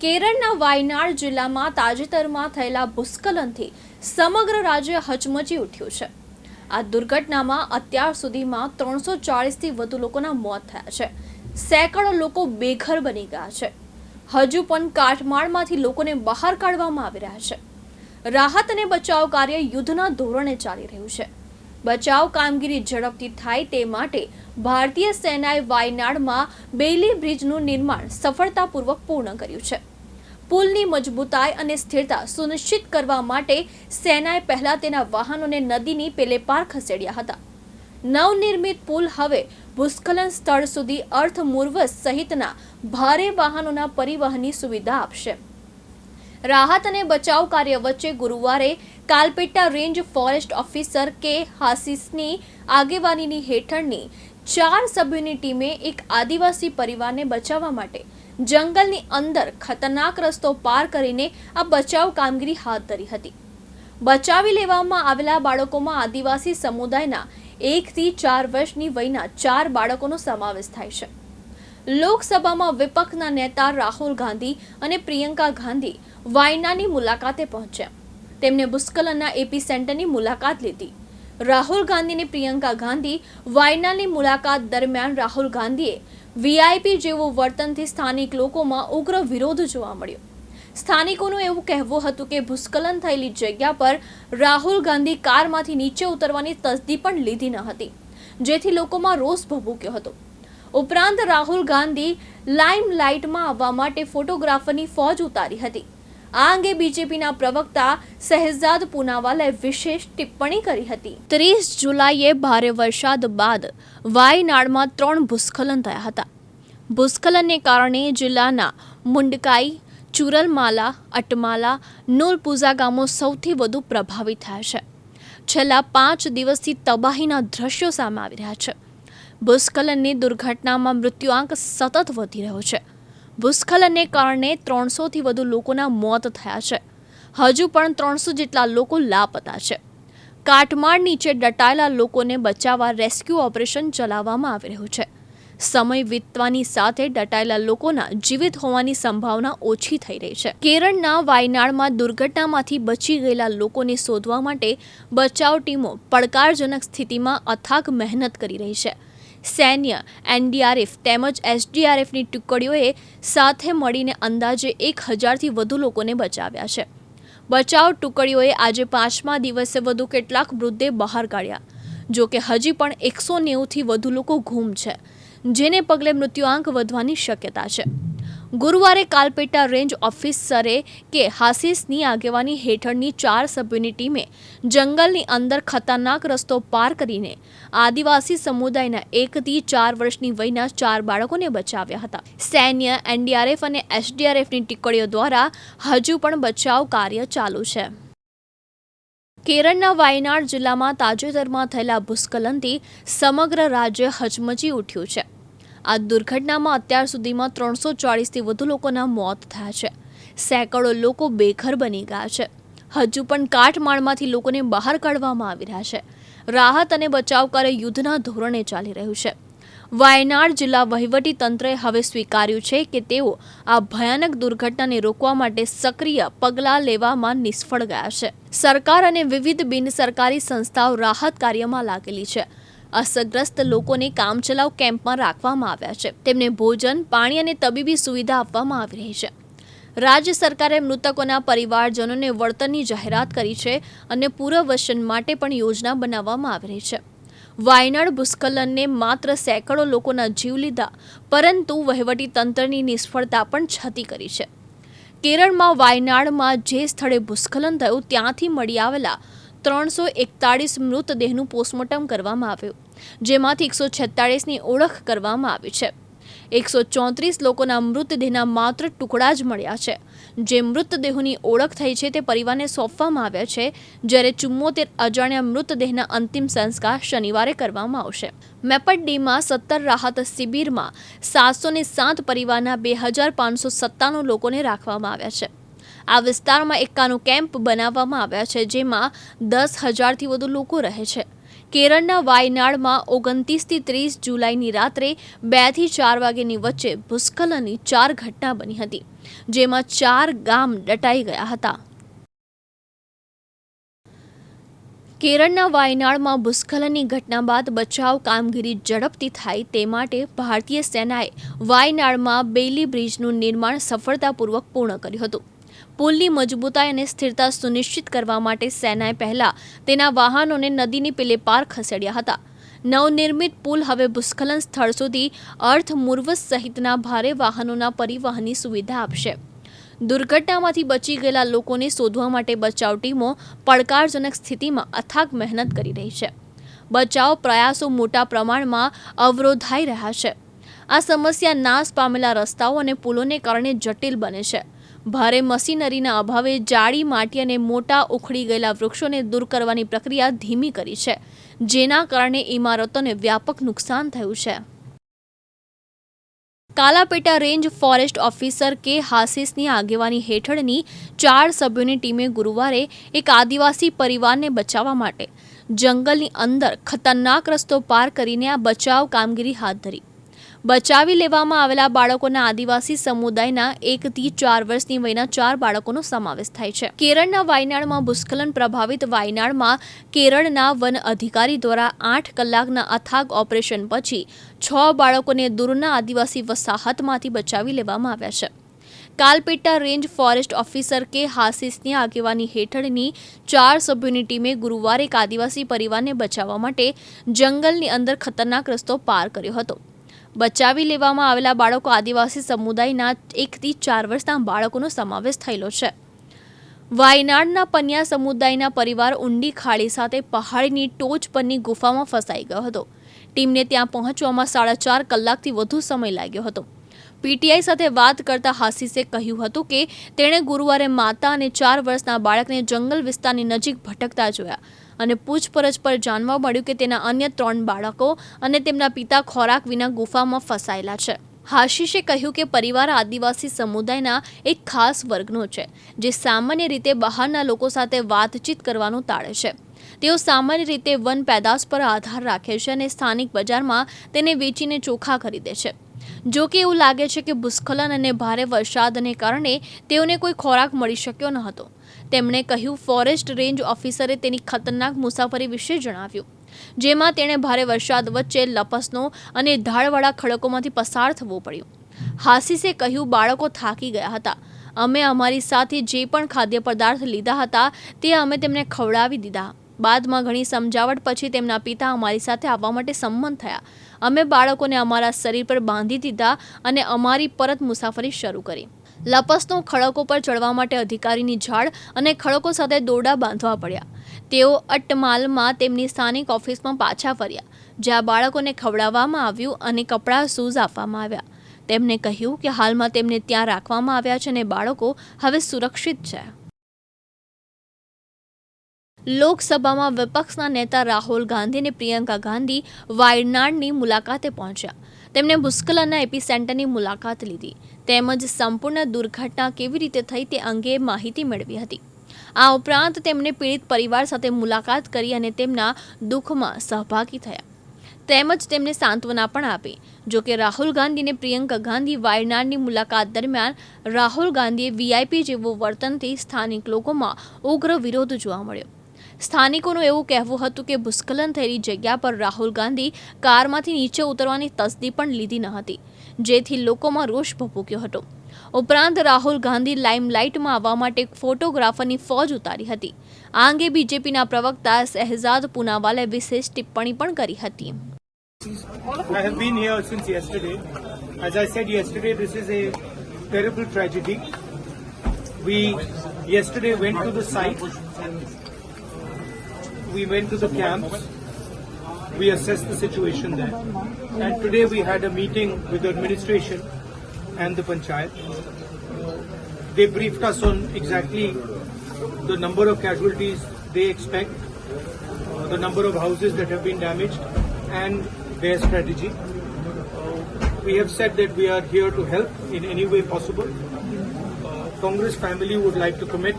કેરળના વાયનાડ જિલ્લામાં તાજેતરમાં થયેલા ભૂસ્ખલનથી સમગ્ર રાજ્ય હચમચી ઉઠ્યું છે. આ દુર્ઘટનામાં અત્યાર સુધીમાં ત્રણસો ચાળીસથી વધુ લોકોના મોત થયા છે. સેંકડો લોકો બેઘર બની ગયા છે. હજુ પણ કાટમાળમાંથી લોકોને બહાર કાઢવામાં આવી રહ્યા છે. રાહત અને બચાવ કાર્ય યુદ્ધના ધોરણે ચાલી રહ્યું છે. બચાવ કામગીરી ઝડપથી થાય તે માટે ભારતીય સેનાએ વાયનાડમાં બેલી બ્રિજનું નિર્માણ સફળતાપૂર્વક પૂર્ણ કર્યું છે. પુલની મજબૂતાઈ અને સ્થિરતા સુનિશ્ચિત કરવા માટે સેનાએ પહેલા તેના વાહનોને નદીની પેલે પાર ખસેડ્યા હતા. નવનિર્મિત પુલ હવે ભૂસ્ખલન સ્થળ સુધી અર્થમૂર્વસ સહિતના ભારે વાહનોના પરિવહનની સુવિધા આપશે. રાહત અને બચાવ કાર્ય વચ્ચે ગુરુવારે કાલપેટ્ટા રેન્જ ફોરેસ્ટ ઓફિસર કે હાસિસની આગેવાનીની હેઠળની ચાર સભ્યોની ટીમે એક આદિવાસી પરિવારને બચાવવા માટે જંગલની અંદર ખતરનાક રસ્તો પાર કરીને આ બચાવ કામગીરી હાથ ધરી હતી. બચાવી લેવામાં આવેલા બાળકોમાં આદિવાસી સમુદાયના એકથી ચાર વર્ષની વયના ચાર બાળકોનો સમાવેશ થાય છે. લોકસભામાં વિપક્ષના નેતા રાહુલ ગાંધી અને પ્રિયંકા ગાંધી વાયનાની મુલાકાતે પહોંચ્યા. તેમણે ભૂસ્ખલનના એપી સેન્ટરની મુલાકાત લીધી. રાહુલ ગાંધી અને પ્રિયંકા ગાંધી વાયનાની મુલાકાત દરમિયાન રાહુલ ગાંધીએ વીઆઈપી જેવું વર્તનથી સ્થાનિક લોકોમાં ઉગ્ર વિરોધ જોવા મળ્યો. સ્થાનિકોનું એવું કહેવું હતું કે ભૂસ્ખલન થયેલી જગ્યા પર રાહુલ ગાંધી કારમાંથી નીચે ઉતરવાની તસદી પણ લીધી ન હતી, જેથી લોકોમાં રોષ ભભૂક્યો હતો. ઉપરાંત રાહુલ ગાંધી લાઇમ લાઇટમાં આવવા માટે ફોટોગ્રાફરની ફોજ ઉતારી હતી. આ અંગે બીજેપીના પ્રવક્તા શહેજાદ પુનાવાલે વિશેષ ટિપ્પણી કરી હતી. ત્રીસ જુલાઈએ ભારે વરસાદ બાદ વાયનાડમાં ત્રણ ભૂસ્ખલન થયા હતા. ભૂસ્ખલનને કારણે જિલ્લાના મુંડકાઈ, ચુરલમાલા, અટમાલા નૂરપૂઝા ગામો સૌથી વધુ પ્રભાવિત થયા છે. છેલ્લા પાંચ દિવસથી તબાહીના દ્રશ્યો સામે આવી રહ્યા છે. ભૂસ્ખલનની દુર્ઘટનામાં મૃત્યુઆંક સતત વધી રહ્યો છે. ભૂસ્ખલનને કારણે ત્રણસોથી વધુ લોકોના મોત થયા છે. હજુ પણ ત્રણસો જેટલા લોકો લાપતા છે. કાટમાળ નીચે દટાયેલા લોકોને બચાવવા રેસ્ક્યુ ઓપરેશન ચલાવવામાં આવી રહ્યું છે. સમય વીતવાની સાથે દટાયેલા લોકોના જીવિત હોવાની સંભાવના ઓછી થઈ રહી છે. કેરળના વાયનાડમાં દુર્ઘટનામાંથી બચી ગયેલા લોકોને શોધવા માટે બચાવ ટીમો પડકારજનક સ્થિતિમાં અથાગ મહેનત કરી રહી છે. સૈન્ય, એનડીઆરએફ તેમજ એસડીઆરએફની ટુકડીઓએ સાથે મળીને અંદાજે એક હજારથી વધુ લોકોને બચાવ્યા છે. બચાવ ટુકડીઓએ આજે પાંચમા દિવસે વધુ કેટલાક મૃતદેહ બહાર કાઢ્યા. જો કે હજી પણ એકસો નેવુંથી વધુ લોકો ગુમ છે, જેને પગલે મૃત્યુઆંક વધવાની શક્યતા છે. ગુરુવારે કાલપેટા રેન્જ ઓફિસરે કે હાસિસની આગેવાની હેઠળની ચાર સભ્યોની ટીમે જંગલની અંદર ખતરનાક રસ્તો પાર કરીને આદિવાસી સમુદાયના એકથી ચાર વર્ષની વયના ચાર બાળકોને બચાવ્યા હતા. સૈન્ય, એનડીઆરએફ અને એસડીઆરએફની ટીકડીઓ દ્વારા હજુ પણ બચાવ કાર્ય ચાલુ છે. કેરળના વાયનાડ જિલ્લામાં તાજેતરમાં થયેલા ભૂસ્ખલનથી સમગ્ર રાજ્ય હચમચી ઉઠ્યું છે. આ દુર્ઘટનામાં અત્યાર સુધીમાં ત્રણસો ચાળીસથી વધુ લોકોના મોત થયા છે. સેંકડો લોકો બેઘર બની ગયા છે. હજુ પણ કાટમાળમાંથી લોકોને બહાર કાઢવામાં આવી રહ્યા છે. રાહત અને બચાવ કાર્ય યુદ્ધના ધોરણે ચાલી રહ્યું છે. વાયનાડ જિલ્લા વહીવટી તંત્રએ હવે સ્વીકાર્યું છે કે તેઓ આ ભયાનક દુર્ઘટનાને રોકવા માટે સક્રિય પગલાં લેવામાં નિષ્ફળ ગયા છે. સરકાર અને વિવિધ બિન સરકારી સંસ્થાઓ રાહત કાર્યમાં લાગેલી છે. અસરગ્રસ્ત લોકોને કામચલાઉ કેમ્પમાં રાખવામાં આવ્યા છે. તેમને ભોજન, પાણી અને તબીબી સુવિધા આપવામાં આવી રહી છે. રાજ્ય સરકારે મૃતકોના પરિવારજનોને વળતરની જાહેરાત કરી છે અને પુનર્વસન માટે પણ યોજના બનાવવામાં આવી રહી છે. વાયનાડ ભૂસ્ખલનને માત્ર સેંકડો લોકોના જીવ લીધા, પરંતુ વહીવટી તંત્રની નિષ્ફળતા પણ છતી કરી છે. કેરળમાં વાયનાડમાં જે સ્થળે ભૂસ્ખલન થયું, ત્યાંથી મળી આવેલા ત્રણસો એકતાળીસ મૃતદેહનું પોસ્ટમોર્ટમ કરવામાં આવ્યું, જેમાંથી એકસો છેતાળીસની ઓળખ કરવામાં આવી છે. એકસો ચોત્રીસ લોકોના મૃતદેહના માત્ર ટુકડા જ મળ્યા છે. જે મૃતદેહોની ઓળખ થઈ છે તે પરિવારને સોંપવામાં આવ્યા છે, જ્યારે ચુમ્મોતેર અજાણ્યા મૃતદેહના અંતિમ સંસ્કાર શનિવારે કરવામાં આવશે. મેપડડીમાં સત્તર રાહત શિબિરમાં સાતસો સાત પરિવારના બે હજાર પાંચસો સત્તાણું લોકોને રાખવામાં આવ્યા છે. આ વિસ્તારમાં એકાનું કેમ્પ બનાવવામાં આવ્યા છે, જેમાં દસ હજારથી વધુ લોકો રહે છે. કેરળના વાયનાડમાં ઓગણત્રીસથી ત્રીસ જુલાઈની રાત્રે બેથી ચાર વાગ્યાની વચ્ચે ભૂસ્ખલનની ચાર ઘટના બની હતી, જેમાં ચાર ગામ દટાઈ ગયા હતા. કેરળના વાયનાડમાં ભૂસ્ખલનની ઘટના બાદ બચાવ કામગીરી ઝડપથી થાય તે માટે ભારતીય સેનાએ વાયનાડમાં બેલી બ્રિજનું નિર્માણ સફળતાપૂર્વક પૂર્ણ કર્યું હતું. પુલની મજબૂતાઈ અને સ્થિરતા સુનિશ્ચિત કરવા માટે સેનાએ પહેલા તેના વાહનોને નદીની પેલે પાર ખસેડ્યા હતા. નવનિર્મિત પુલ હવે ભૂસ્ખલન સ્થળ સુધી અર્થ મુર્વસ સહિતના ભારે વાહનોના પરિવહનની સુવિધા આપશે. દુર્ઘટનામાંથી બચી ગયેલા લોકોને શોધવા માટે બચાવ ટીમો પડકારજનક સ્થિતિમાં અથાગ મહેનત કરી રહી છે. બચાવ પ્રયાસો મોટા પ્રમાણમાં અવરોધાઈ રહ્યા છે. આ સમસ્યા નાશ પામેલા રસ્તાઓ અને પુલોને કારણે જટિલ બને છે. ભારે મશીનરીના અભાવે જાડી માટી અને મોટા ઉખડી ગયેલા વૃક્ષોને દૂર કરવાની પ્રક્રિયા ધીમી કરી છે, જેના કારણે ઇમારતોને વ્યાપક નુકસાન થયું છે. કાલાપેટા રેન્જ ફોરેસ્ટ ઓફિસર કે હાસિસની આગેવાની હેઠળની ચાર સભ્યોની ટીમે ગુરુવારે એક આદિવાસી પરિવારને બચાવવા માટે જંગલની અંદર ખતરનાક રસ્તો પાર કરીને આ બચાવ કામગીરી હાથ ધરી. બચાવી લેવામાં આવેલા બાળકોના આદિવાસી સમુદાયના એકથી ચાર વર્ષની વયના ચાર બાળકોનો સમાવેશ થાય છે. કેરળના વાયનાડમાં ભૂસ્ખલન પ્રભાવિત વાયનાડમાં કેરળના વન અધિકારી દ્વારા આઠ કલાકના અથાગ ઓપરેશન પછી છ બાળકોને દૂરના આદિવાસી વસાહતમાંથી બચાવી લેવામાં આવ્યા છે. કાલપેટા રેન્જ ફોરેસ્ટ ઓફિસર કે હાસિસની આગેવાની હેઠળની ચાર સભ્યોની ટીમે ગુરુવારે એક આદિવાસી પરિવારને બચાવવા માટે જંગલની અંદર ખતરનાક રસ્તો પાર કર્યો હતો. બચાવી લેવામાં આવેલા બાળકો આદિવાસી સમુદાયના એકથી ચાર વર્ષના બાળકોનો સમાવેશ થયેલો છે. વાયનાડના પન્યા સમુદાયના પરિવાર ઊંડી ખાડી સાથે પહાડીની ટોચ પરની ગુફામાં ફસાઈ ગયો હતો. ટીમને ત્યાં પહોંચવામાં સાડા ચાર કલાકથી વધુ સમય લાગ્યો હતો. પીટીઆઈ સાથે વાત કરતા હાસીસે કહ્યું હતું કે તેણે ગુરુવારે માતા અને ચાર વર્ષના બાળકને જંગલ વિસ્તારની નજીક ભટકતા જોયા અને પૂછપરછ પર જાણવા મળ્યું કે તેના અન્ય ત્રણ બાળકો અને તેમના પિતા ખોરાક વિના ગુફામાં ફસાયેલા છે. હાશીશે કહ્યું કે પરિવાર આદિવાસી સમુદાયના એક ખાસ વર્ગનો છે, જે સામાન્ય રીતે બહારના લોકો સાથે વાતચીત કરવાનું ટાળે છે. તેઓ સામાન્ય રીતે વન પેદાશ પર આધાર રાખે છે અને સ્થાનિક બજારમાં તેને વેચીને ચોખા ખરીદે છે. જો કે એવું લાગે છે કે ભૂસ્ખલન અને ભારે વરસાદને કારણે તેઓને કોઈ ખોરાક મળી શક્યો ન હતો. તેમણે કહ્યું, ફોરેસ્ટ રેન્જ ઓફિસરે તેની ખતરનાક મુસાફરી વિશે જણાવ્યું. જેમાં તેણે ભારે વરસાદ વચ્ચે લપસનો અને ઢાળવાળા ખડકોમાંથી પસાર થવું પડ્યું. હાસિસે કહ્યું, બાળકો થાકી ગયા હતા. અમે અમારી સાથે જે પણ ખાદ્ય પદાર્થ લીધા હતા તે અમે તેમને ખવડાવી દીધા. બાદમાં ઘણી સમજાવટ પછી તેમના પિતા અમારી સાથે આવવા માટે સંમત થયા. અમે બાળકોને અમારા શરીર પર બાંધી દીધા અને અમારી પરત મુસાફરી શરૂ કરી. લપસનો ખડકો પર ચડવા માટે અધિકારીની ઝાડ અને ખડકો સાથે દોરડા બાંધવા પડ્યા. તેઓ અટમાલમાં તેમની સ્થાનિક ઓફિસમાં પાછા ફર્યા, જ્યાં બાળકોને ખવડાવવામાં આવ્યું અને કપડાં શૂઝ આપવામાં આવ્યા. તેમણે કહ્યું કે હાલમાં તેમને ત્યાં રાખવામાં આવ્યા છે અને બાળકો હવે સુરક્ષિત છે. લોકસભામાં વિપક્ષના નેતા રાહુલ ગાંધી અને પ્રિયંકા ગાંધી વાયનાડની મુલાકાતે પહોંચ્યા. તેમણે ભૂસ્ખલનના એપિસેન્ટરની મુલાકાત લીધી. તેમજ સંપૂર્ણ દુર્ઘટના કેવી રીતે થઈ તે અંગે માહિતી મેળવી હતી. આ ઉપરાંત તેમણે પીડિત પરિવાર સાથે મુલાકાત કરી અને તેમના દુઃખમાં સહભાગી થયા. તેમજ તેમને સાંત્વના પણ આપી. જો કે રાહુલ ગાંધી અને પ્રિયંકા ગાંધી વાયનાડની મુલાકાત દરમિયાન રાહુલ ગાંધીએ વીઆઈપી જેવું વર્તનથી સ્થાનિક લોકોમાં ઉગ્ર વિરોધ જોવા મળ્યો. સ્થાનિકોનું એવું કહેવું હતું કે ભૂસ્ખલન થયેલી જગ્યા પર રાહુલ ગાંધી કારમાંથી નીચે ઉતરવાની તસદી પણ લીધી ન હતી જેથી લોકોમાં રોષ ભભૂક્યો હતો ઉપરાંત રાહુલ ગાંધી લાઇમલાઇટમાં આવવા માટે ફોટોગ્રાફરની ફોજ ઉતારી હતી આ અંગે બીજેપીના પ્રવક્તા શહેજાદ પુનાવાલે વિશેષ ટિપ્પણી પણ કરી હતી I have been here since yesterday. As I said yesterday, this is a terrible tragedy. We yesterday went to the site. We went to the camps. We assessed the situation there. And today we had a meeting with the administration and the panchayat. They briefed us on exactly the number of casualties they expect, uh, the number of houses that have been damaged, and their strategy. We have said that we are here to help in any way possible. Uh, Congress family would like to commit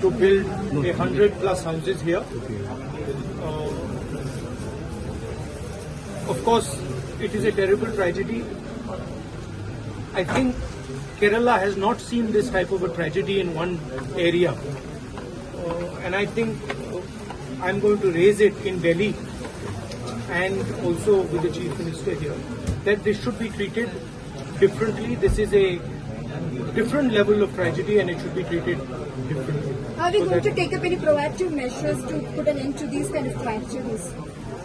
to build a hundred plus houses here. Of course, it is a terrible tragedy. I think Kerala has not seen this type of a tragedy in one area. Uh, and I think I'm going to raise it in Delhi and also with the Chief Minister here that this should be treated differently. This is a different level of tragedy and it should be treated differently. Are we So going to take up any proactive measures to put an end to these kind of tragedies?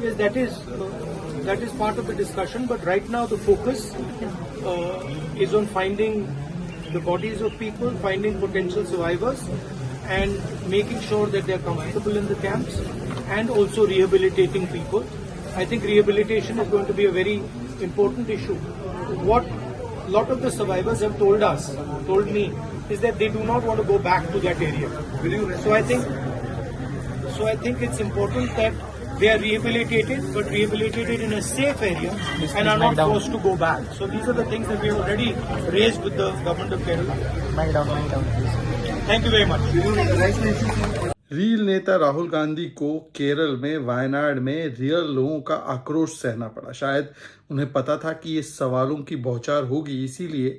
Yes, that is uh, that is part of the discussion. But right now, the focus uh, is on finding the bodies of people, finding potential survivors, and making sure that they are comfortable in the camps, and also rehabilitating people. I think rehabilitation is going to be a very important issue. What a lot of the survivors have told us, told me, is that they do not want to go back to that area. So I think so I think it's important that they are rehabilitated, but rehabilitated in a safe area and are not forced to go back. So these are the things that we have already raised with the government of Kerala. Thank you very much. Reel नेता राहुल गांधी को केरल में वायनाड में real लोगों का आक्रोश सहना पड़ा शायद उन्हें पता था कि ये सवालों की बौछार होगी इसीलिए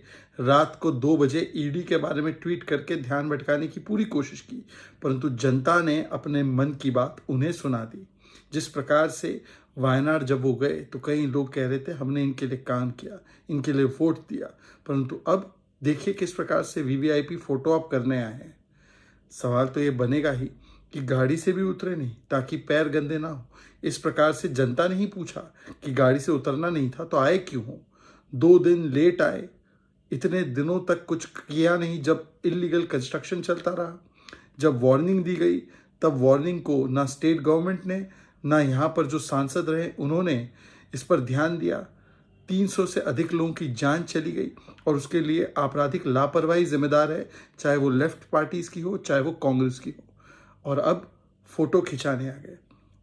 रात को दो बजे ईडी के बारे में ट्वीट करके ध्यान भटकाने की पूरी कोशिश की परंतु जनता ने अपने मन की बात उन्हें सुना दी जिस प्रकार से वायनाड जब वो गए तो कई लोग कह रहे थे, हमने इनके लिए काम किया, इनके लिए वोट दिया। परंतु अब देखिए किस प्रकार से वीवीआईपी फ़ोटो आप करने आए हैं। सवाल तो ये बनेगा ही कि गाड़ी से भी उतरे नहीं, ताकि पैर गंदे ना हो। इस प्रकार से जनता ने ही पूछा कि गाड़ी से उतरना नहीं था तो आए क्यों हो? दो दिन लेट आए, इतने दिनों तक कुछ किया नहीं, जब इलीगल कंस्ट्रक्शन चलता रहा। जब वार्निंग दी गई, तब वार्निंग को ना स्टेट गवर्नमेंट ने ना यहाँ पर जो सांसद रहे, उन्होंने इस पर ध्यान दिया। 300 से अधिक लोगों की जान चली गई और उसके लिए आपराधिक लापरवाही जिम्मेदार है, चाहे वो लेफ़्ट पार्टीज़ की हो, चाहे वो कांग्रेस की हो। और अब फ़ोटो खिंचाने आ गए।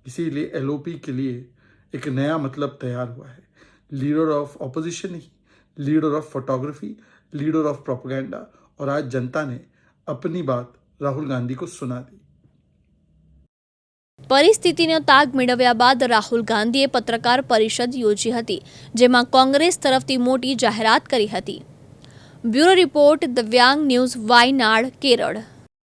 इसीलिए एलओपी के लिए एक नया मतलब तैयार हुआ है। Leader of opposition he leader of photography leader of propaganda और आज जनता ने अपनी बात राहुल गांधी को सुना दी। પરિસ્થિતિનો તાગ મેળવ્યા બાદ રાહુલ ગાંધીએ પત્રકાર પરિષદ યોજી હતી, જેમાં કોંગ્રેસ તરફથી મોટી જાહેરાત કરી હતી. Bureau report, Divyang news, Wayanad, Kerala.